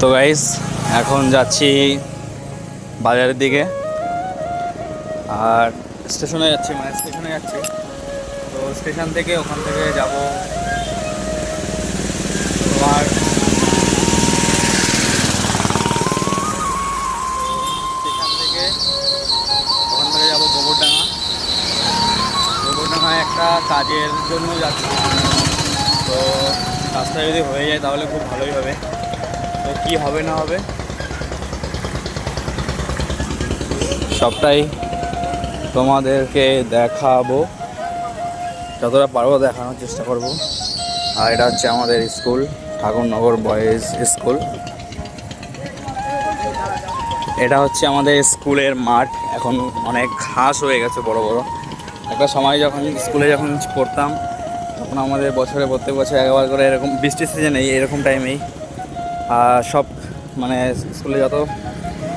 তো গাইস এখন যাচ্ছি বাজারের দিকে। আর স্টেশনে যাচ্ছি মানে স্টেশনে যাচ্ছি। তো স্টেশন থেকে ওখান থেকে যাব। তোমার স্টেশন থেকে ওখান থেকে যাব গোবরডাঙ্গা। গোবরডাঙ্গায় একটা কাজের জন্য যাচ্ছি। তো কাজটা যদি হয়ে যায় তাহলে খুব ভালোই হবে। কি হবে না হবে? সবটাই তোমাদেরকে দেখাবো। যতটা পারব দেখানোর চেষ্টা করব। আর এটা হচ্ছে আমাদের স্কুল, ঠাকুরনগর বয়েজ স্কুল। এটা হচ্ছে আমাদের স্কুলের মাঠ। এখন অনেক ঘাস হয়ে গেছে বড় বড়। একটা সময় যখন স্কুলে যখন পড়তাম, তখন আমাদের বছরে প্রত্যেক বছর একবার করে এরকম বৃষ্টির সিজনেই এরকম টাইমেই সব মানে স্কুলে যত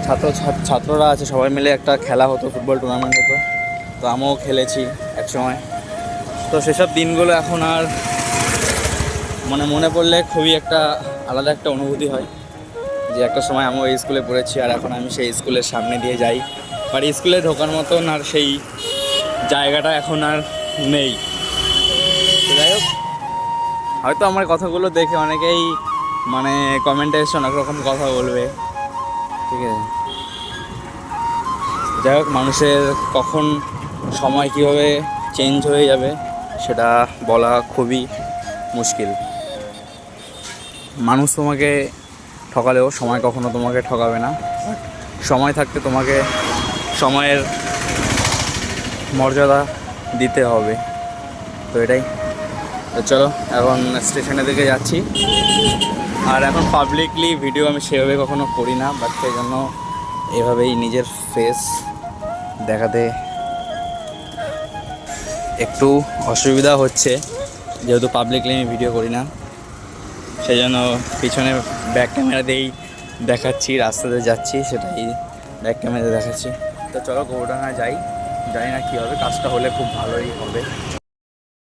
ছাত্র ছাত্ররা আছে, সবাই মিলে একটা খেলা হতো, ফুটবল টুর্নামেন্ট হতো। তো আমিও খেলেছি এক সময় তো সেসব দিনগুলো এখন আর মানে মনে পড়লে খুবই একটা আলাদা একটা অনুভূতি হয় যে একটা সময় আমিও এই স্কুলে পড়েছি আর এখন আমি সেই স্কুলের সামনে দিয়ে যাই। বাট স্কুলে ঢোকার মতন আর সেই জায়গাটা এখন আর নেই। যাই হোক, হয়তো আমার কথাগুলো দেখে অনেকেই মানে কমেন্টে এসে অনেক রকম কথা বলবে। ঠিক আছে? যাই হোক, মানুষের কখন সময় কীভাবে চেঞ্জ হয়ে যাবে সেটা বলা খুবই মুশকিল। মানুষ তোমাকে ঠকালেও সময় কখনো তোমাকে ঠকাবে না। সময় থাকতে তোমাকে সময়ের মর্যাদা দিতে হবে। তো এটাই। তো চলো, এখন স্টেশনের দিকে যাচ্ছি। আর এখন পাবলিকলি ভিডিও আমি সেভাবে কখনো করি না বাট সেই জন্য এভাবেই নিজের ফেস দেখাতে একটু অসুবিধা হচ্ছে, যেহেতু পাবলিকলি আমি ভিডিও করি না। সেই জন্য পিছনে ব্যাক ক্যামেরা দিয়েই দেখাচ্ছি, রাস্তাতে যাচ্ছি, সেটাই ব্যাক ক্যামেরা দেখাচ্ছি। তো চলো গৌডাঙ্গা যাই, জানি না কী হবে, কাজটা হলে খুব ভালোই হবে।